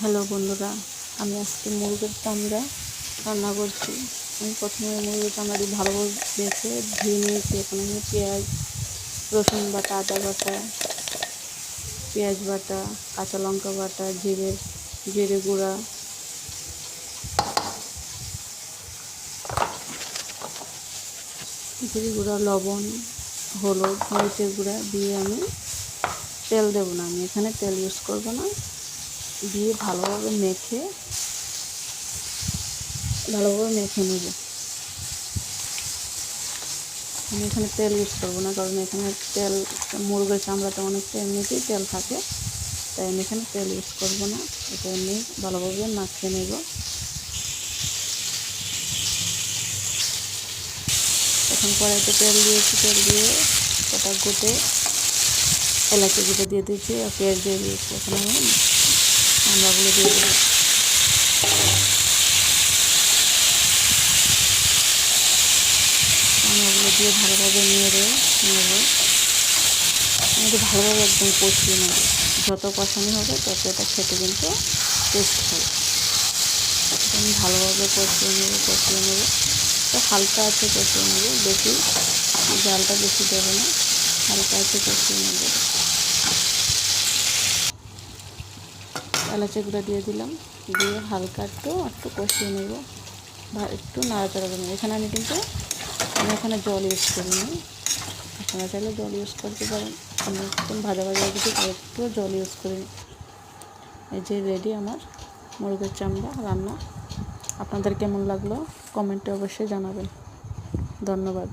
Hello বন্ধুরা, আমি আজকে মুরগের চামড়া রান্না করছি। আমি প্রথমে মুরগের চামড়াটি ভালোভাবে বেছে ধুয়ে নিয়েছি। এখানে আমি পেঁয়াজ, রসুন বাটা, আদা বাটা, পেঁয়াজ বাটা, কাঁচা লঙ্কা বাটা, জিরে জিরে গুঁড়া। জিরে গুঁড়া, লবণ, হলুদ, মরিচের গুঁড়া দিয়ে আমি তেল দেবো না। আমি এখানে তেল ইউজ করব না। দিয়ে ভালোভাবে মেখে ভালোভাবে মেখে নেব। আমি এখানে তেল ইউজ করব না, কারণ এখানে তেল, মুরগের চামড়াতে অনেকটা এমনিতেই তেল থাকে, তাই আমি এখানে তেল ইউজ করব না। এটা এমনি ভালোভাবে মাখিয়ে নেব। এখন কড়াইতে তেল দিয়েছি, তেল দিয়ে ওটা গুটে এলাচি গুঁড়ো দিয়ে দিয়েছি, আর পেঁয়াজ দিয়ে দিয়েছি। এখন আমি দিয়ে দেবো চামড়াগুলো দিয়ে ভালোভাবে নেড়ে নেব আমাদের ভালোভাবে একদম কষিয়ে নেব যত কষানো হবে তত এটা খেতে কিন্তু টেস্ট হবে আমি ভালোভাবে কষিয়ে নেব কষিয়ে নেব তো হালকা আছে কষিয়ে নেব বেশি জালটা বেশি দেবে না হালকা আছে কষিয়ে নেব এলাচি গুঁড়া দিয়ে দিলাম। দিয়ে হালকা একটু একটু কষিয়ে নেব। একটু নাড়াচাড়া করে নেব। এখানে আমি কিন্তু, আমি এখানে জল ইউজ করিনি আপনারা চাইলে জল ইউজ করতে পারেন। আমি একটু ভাজা ভাজা কিছু একটু জল ইউজ করিনি এই যে রেডি আমার মুরগের চামড়া রান্না। আপনাদের কেমন লাগল? কমেন্টে অবশ্যই জানাবেন। ধন্যবাদ।